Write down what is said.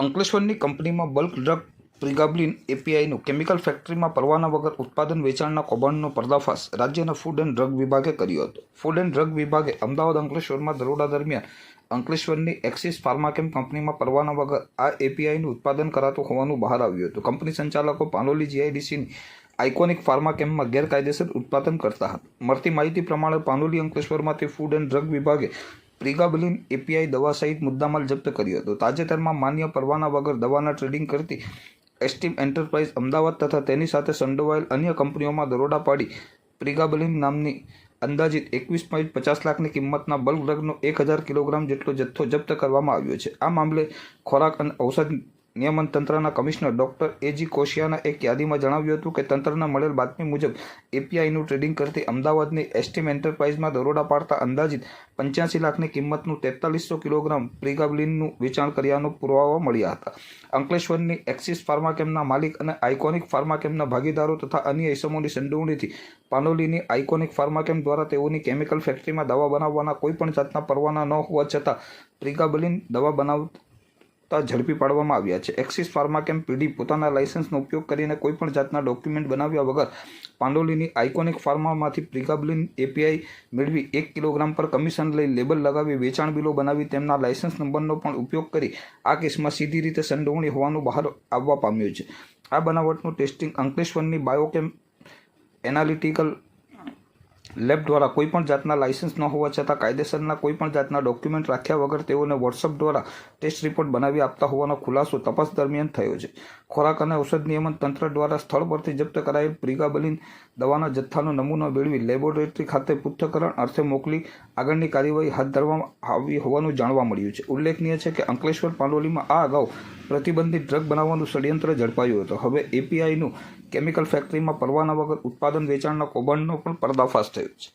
અંકલેશ્વરની કંપનીમાં bulk drug pregabalin એપીઆઈનું chemical ફેક્ટરીમાં પરવાના વગર ઉત્પાદન વેચાણના કૌભાંડનો પર્દાફાશ રાજ્યના ફૂડ એન્ડ ડ્રગ વિભાગે કર્યો હતો. ફૂડ એન્ડ ડ્રગ વિભાગે અમદાવાદ, અંકલેશ્વરમાં દરોડા દરમિયાન અંકલેશ્વરની એક્સિસ ફાર્માકેમ કંપનીમાં પરવાના વગર આ એપીઆઈનું ઉત્પાદન કરાતું હોવાનું બહાર આવ્યું હતું. કંપની સંચાલકો પાનોલી જીઆઈડીસીની આઇકોનિક ફાર્માકેમમાં ગેરકાયદેસર ઉત્પાદન કરતા હતા. મળતી માહિતી પ્રમાણે પાનોલી અંકલેશ્વરમાંથી ફૂડ એન્ડ ડ્રગ વિભાગે પ્રિગાબલિન એપીઆઈ દવા સહિત મુદ્દામાલ જપ્ત કર્યો હતો. તાજેતરમાં માન્ય પરવાના વગર દવાના ટ્રેડિંગ કરતી એસ્ટીમ એન્ટરપ્રાઇઝ અમદાવાદ તથા તેની સાથે સંડોવાયેલ અન્ય કંપનીઓમાં દરોડા પાડી પ્રિગાબલિન નામની અંદાજિત એકવીસ પોઈન્ટ પચાસ લાખની કિંમતના બલ્ક ડ્રગનો એક હજાર કિલોગ્રામ જેટલો જથ્થો જપ્ત કરવામાં આવ્યો છે. આ મામલે ખોરાક અને ઔષધ નિયમન તંત્રના કમિશનર ડોક્ટર એજી કોશિયાના એક યાદીમાં જણાવ્યું હતું કે તંત્રના મળેલ બાતમી મુજબ, એપીઆઈનું ટ્રેડિંગ કરતી અમદાવાદની એસ્ટીમ એન્ટરપ્રાઇઝમાં દરોડા પાડતા અંદાજિત પંચ્યાસી લાખની કિંમતનું તેતાલીસો કિલોગ્રામ પ્રિગાબલિનનું વેચાણ કર્યાનો પુરાવા મળ્યા હતા. અંકલેશ્વરની એક્સિસ ફાર્માકેમના માલિક અને આઇકોનિક ફાર્માકેમના ભાગીદારો તથા અન્ય ઇસમોની સંડોવણીથી પાનોલીની આઇકોનિક ફાર્માકેમ દ્વારા તેઓની કેમિકલ ફેક્ટરીમાં દવા બનાવવાના કોઈપણ જાતના પરવાના ન હોવા છતાં પ્રિગાબલિન દવા બનાવતા ઝડપી પાડવામાં આવ્યા છે. એક્સિસ ફાર્માકેમ પીડી પોતાના લાયસન્સનો ઉપયોગ કરીને કોઈપણ જાતના ડોક્યુમેન્ટ બનાવ્યા વગર પાંડોલીની આઇકોનિક ફાર્મામાંથી પ્રિગાબ્લિન એપીઆઈ મેળવી એક કિલોગ્રામ પર કમિશન લઈ લેબલ લગાવી વેચાણ બિલો બનાવી તેમના લાયસન્સ નંબરનો પણ ઉપયોગ કરી આ કેસમાં સીધી રીતે સંડોવણી હોવાનું બહાર આવવા પામ્યું છે. આ બનાવટનું ટેસ્ટિંગ અંકલેશ્વરની બાયોકેમ એનાલિટિકલ લેબ દ્વારા કોઈપણ જાતના લાયસન્સ ન હોવા છતાં કાયદેસરના કોઈપણ જાતના ડોક્યુમેન્ટ રાખ્યા વગર તેઓને વોટ્સઅપ દ્વારા ટેસ્ટ રિપોર્ટ બનાવી આપતા હોવાનો ખુલાસો તપાસ દરમિયાન થયો છે. ખોરાક અને ઔષધ નિયમન તંત્ર દ્વારા સ્થળ પરથી જપ્ત કરાયેલ પ્રિગાબલિન દવાના જથ્થાનો નમૂનો મેળવી લેબોરેટરી ખાતે પૃથ્થકરણ અર્થે મોકલી આગળની કાર્યવાહી હાથ ધરવામાં આવી હોવાનું જાણવા મળ્યું છે. ઉલ્લેખનીય છે કે અંકલેશ્વર પાંડોલીમાં આ અગાઉ પ્રતિબંધિત ડ્રગ બનાવવાનું ષડયંત્ર ઝડપાયું હતું. હવે એપીઆઈનું કેમિકલ ફેક્ટરીમાં પરવાના વગર ઉત્પાદન વેચાણના કૌભાંડનો પણ પર્દાફાશ થયો છે.